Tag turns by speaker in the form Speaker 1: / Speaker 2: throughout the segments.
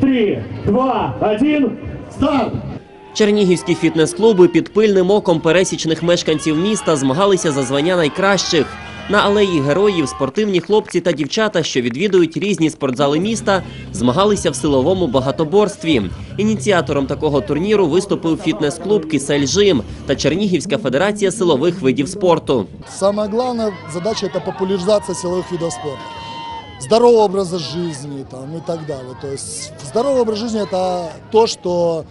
Speaker 1: три, два, один, старт!
Speaker 2: Чернігівські фітнес-клуби під пильним оком пересічних мешканців міста змагалися за звання найкращих. На алеї героїв спортивні хлопці та дівчата, що відвідують різні спортзали міста, змагалися в силовому багатоборстві. Ініціатором такого турніру виступив фітнес-клуб Кисель Жим та Чернігівська федерація силових видів спорту.
Speaker 3: Самая главная задача – это популяризация силовых видов спорта. Здорового образа жизни там, и так далее. То есть здоровый образ жизни – это то, что,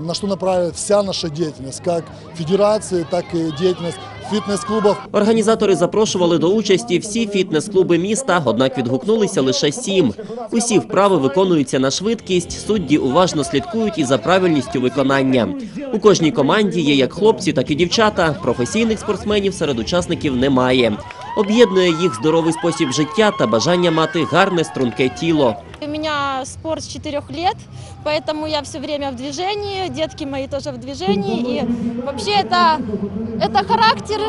Speaker 3: на что направлена вся наша деятельность, как федерации, так и деятельность фитнес-клубов.
Speaker 2: Організатори запрошували до участі всі фітнес-клуби міста, однак відгукнулися лише сім. Усі вправи виконуються на швидкість, судді уважно слідкують і за правильністю виконання. У кожній команді є як хлопці, так і дівчата. Професійних спортсменів серед учасників немає. Об'єднує їх здоровий спосіб життя та бажання мати гарне струнке тіло.
Speaker 4: У меня спорт с 4 лет, поэтому я все время в движении, детки мои тоже в движении. И вообще это, это характер,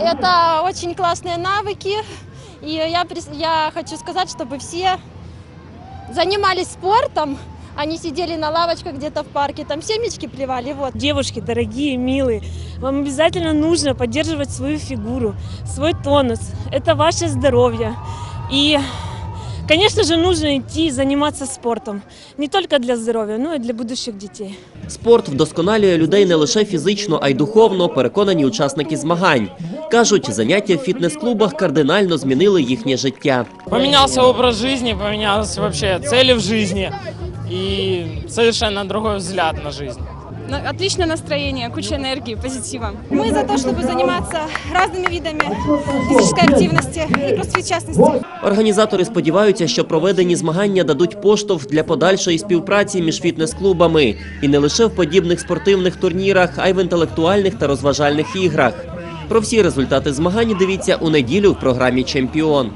Speaker 4: это очень классные навыки. И я, прис- я хочу сказать, чтобы все занимались спортом, не сидели на лавочках где-то в парке, там семечки плевали. Вот.
Speaker 5: Девушки, дорогие, милые, вам обязательно нужно поддерживать свою фигуру, свой тонус. Это ваше здоровье. И, конечно же, нужно идти заниматься спортом. Не только для здоровья, но и для будущих детей.
Speaker 2: Спорт вдосконалює людей не лише фізично, а й духовно, переконані учасники змагань. Кажуть, заняття в фітнес-клубах кардинально змінили їхнє життя.
Speaker 6: Поменялся образ жизни, поменялись вообще цели в жизни и совершенно другой взгляд на жизнь.
Speaker 7: На- Отличное настроение, куча энергии, позитива. Мы за то, чтобы заниматься разными видами физической активности и кроссфит в частности.
Speaker 2: Організатори сподіваються, що проведені змагання дадуть поштовх для подальшої співпраці між фітнес-клубами і не лише в подібних спортивних турнірах, а й в інтелектуальних та розважальних іграх. Про всі результати змагань дивіться у неділю в програмі Чемпіон.